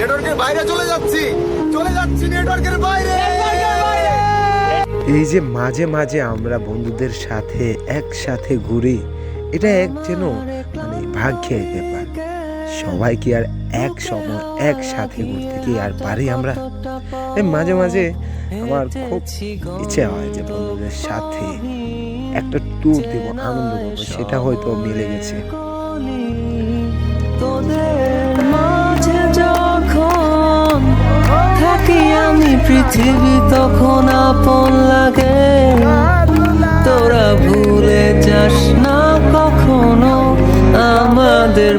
নেটওয়ার্কের বাইরে চলে যাচ্ছি। চলে যাচ্ছি নেটওয়ার্কের বাইরে। এই যে মাঝে মাঝে আমরা বন্ধুদের সাথে একসাথে ঘুরি এটা এক যেন মানে ভাগ্যের ব্যাপার। সবাই কি আর এক সময় একসাথে ঘুরতে কি আর পারি আমরা? মাঝে মাঝে আমার খুব ইচ্ছে হয় যে বন্ধুদের সাথে একটা ট্যুর দিব আনন্দ করব সেটা হয়তো মিলে গেছে। পৃথিবী তখন আপন লাগে। তোরা ভুলে যাস না কখনো আমাদের